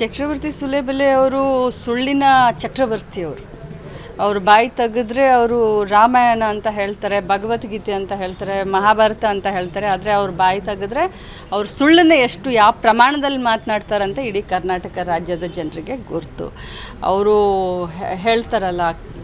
ಚಕ್ರವರ್ತಿ ಸುಲೇಬೆಲೆ ಅವರು ಸುಳ್ಳಿನ ಚಕ್ರವರ್ತಿ ಅವರು. ಅವರು ಬಾಯಿ ತೆಗೆದ್ರೆ ಅವರು ರಾಮಾಯಣ ಅಂತ ಹೇಳ್ತಾರೆ, ಭಗವದ್ಗೀತೆ ಅಂತ ಹೇಳ್ತಾರೆ, ಮಹಾಭಾರತ ಅಂತ ಹೇಳ್ತಾರೆ, ಆದರೆ ಅವ್ರ ಬಾಯಿ ತೆಗೆದ್ರೆ ಅವ್ರು ಸುಳ್ಳನ್ನ ಎಷ್ಟು ಯಾವ ಪ್ರಮಾಣದಲ್ಲಿ ಮಾತನಾಡ್ತಾರಂತ ಇಡೀ ಕರ್ನಾಟಕ ರಾಜ್ಯದ ಜನರಿಗೆ ಗುರ್ತು ಅವರು ಹೇಳ್ತಾರಲ್ಲ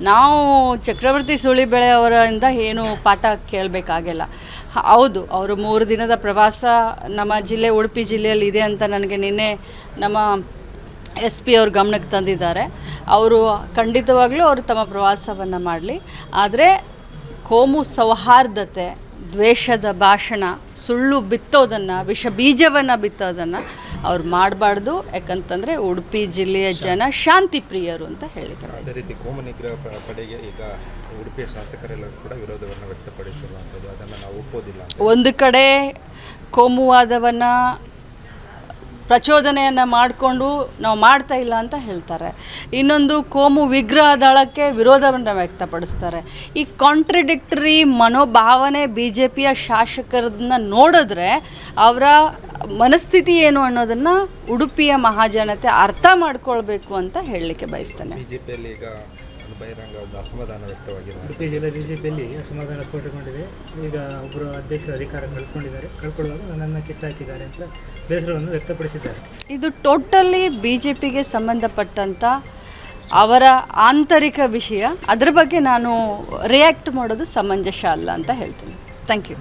ನಾವು ಚಕ್ರವರ್ತಿ ಸುಳಿಬೆಳೆ ಅವರಿಂದ ಏನು ಪಾಠ ಕೇಳಬೇಕಾಗಿಲ್ಲ. ಹೌದು, ಅವರು ಮೂರು ದಿನದ ಪ್ರವಾಸ ನಮ್ಮ ಜಿಲ್ಲೆ, ಉಡುಪಿ ಜಿಲ್ಲೆಯಲ್ಲಿ ಇದೆ ಅಂತ ನನಗೆ ನಿನ್ನೆ ನಮ್ಮ ಎಸ್ ಪಿ ಅವ್ರ ಗಮನಕ್ಕೆ ತಂದಿದ್ದಾರೆ. ಅವರು ಖಂಡಿತವಾಗಲೂ ಅವರು ತಮ್ಮ ಪ್ರವಾಸವನ್ನು ಮಾಡಲಿ. ಆದರೆ ಕೋಮು ಸೌಹಾರ್ದತೆ, ದ್ವೇಷದ ಭಾಷಣ, ಸುಳ್ಳು ಬಿತ್ತೋದನ್ನು ವಿಷ ಬೀಜವನ್ನು ಬಿತ್ತೋದನ್ನು ಅವ್ರು ಮಾಡಬಾರ್ದು ಯಾಕಂತಂದರೆ ಉಡುಪಿ ಜಿಲ್ಲೆಯ ಜನ ಶಾಂತಿ ಪ್ರಿಯರು ಅಂತ ಹೇಳಿಕೆ ಅದೇ ರೀತಿ ಕೋಮ ನಿಗ್ರಹ ಪಡೆಗೆ ಈಗ ಉಡುಪಿಯ ಶಾಸಕರೆಲ್ಲ ಕೂಡ ವಿರೋಧವನ್ನು ವ್ಯಕ್ತಪಡಿಸಿರುವಂಥದ್ದು. ಅದನ್ನು ನಾವು ಒಪ್ಪೋದಿಲ್ಲ ಒಂದು ಕಡೆ ಕೋಮುವಾದವನ್ನು ಪ್ರಚೋದನೆಯನ್ನು ಮಾಡಿಕೊಂಡು ನಾವು ಮಾಡ್ತಾ ಇಲ್ಲ ಅಂತ ಹೇಳ್ತಾರೆ. ಇನ್ನೊಂದು ಕೋಮು ವಿಗ್ರಹ ದಳಕ್ಕೆ ವಿರೋಧವನ್ನು ವ್ಯಕ್ತಪಡಿಸ್ತಾರೆ. ಈ ಕಾಂಟ್ರಡಿಕ್ಟರಿ ಮನೋಭಾವನೆ ಬಿ ಜೆ ಪಿಯ ಶಾಸಕರನ್ನ ನೋಡಿದ್ರೆ ಅವರ ಮನಸ್ಥಿತಿ ಏನು ಅನ್ನೋದನ್ನು ಉಡುಪಿಯ ಮಹಾಜನತೆ ಅರ್ಥ ಮಾಡ್ಕೊಳ್ಬೇಕು ಅಂತ ಹೇಳಲಿಕ್ಕೆ ಬಯಸ್ತೇನೆ. ಬಿಜೆಪಿಯಲ್ಲಿ ಈಗ ಬಹಿರಂಗ ಅಸಮಾಧಾನ ವ್ಯಕ್ತವಾಗಿದೆ ಉಡುಪಿ ಜಿಲ್ಲೆ ಬಿಜೆಪಿಯಲ್ಲಿ ಅಸಮಾಧಾನ ಸ್ಫೋಟಗೊಂಡಿದೆ ಈಗ ಒಬ್ಬರು ಅಧ್ಯಕ್ಷರು ಅಧಿಕಾರ ಕಳ್ಕೊಂಡಿದ್ದಾರೆ. ಕಳ್ಕೊಳ್ಳುವಾಗ ನನ್ನನ್ನು ಕಿತ್ತಾಕಿದ್ದಾರೆ ಅಂತ ಬೇಸರವನ್ನು ವ್ಯಕ್ತಪಡಿಸಿದ್ದಾರೆ. ಇದು ಟೋಟಲಿ ಬಿಜೆಪಿಗೆ ಜೆ ಪಿಗೆ ಸಂಬಂಧಪಟ್ಟಂಥ ಅವರ ಆಂತರಿಕ ವಿಷಯ. ಅದ್ರ ಬಗ್ಗೆ ನಾನು ರಿಯಾಕ್ಟ್ ಮಾಡೋದು ಸಮಂಜಸ ಅಲ್ಲ ಅಂತ ಹೇಳ್ತೀನಿ. Thank you.